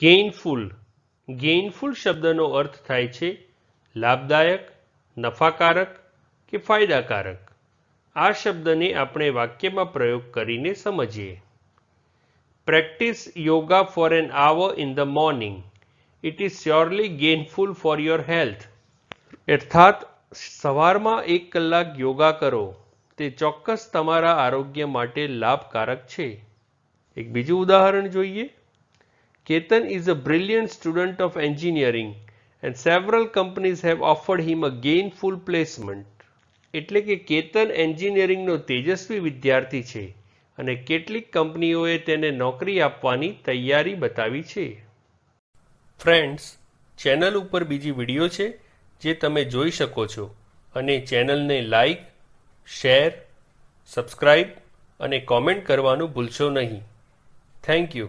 ગેઇનફુલ ગેઇનફુલ શબ્દનો અર્થ થાય છે લાભદાયક, નફાકારક કે ફાયદાકારક. આ શબ્દને આપણે વાક્યમાં પ્રયોગ કરીને સમજીએ. Practice yoga for an hour in the morning it is surely gainful for your health અર્થાત, સવારમાં એક કલાક યોગા કરો. તે ચોક્કસ તમારા આરોગ્ય માટે લાભકારક છે. એક બીજું ઉદાહરણ જોઈએ. Ketan is a brilliant student of engineering and several companies have offered him a gainful placement એટલે કે કેતન એન્જિનિયરિંગનો તેજસ્વી વિદ્યાર્થી છે અને કેટલીક કંપનીઓએ તેને નોકરી આપવાની તૈયારી બતાવી છે. ફ્રેન્ડ્સ ચેનલ ઉપર બીજી વીડિયો છે જે તમે જોઈ શકો છો અને ચેનલને લાઈક, શેર સબસ્ક્રાઈબ અને કોમેન્ટ કરવાનું ભૂલશો નહીં. Thank you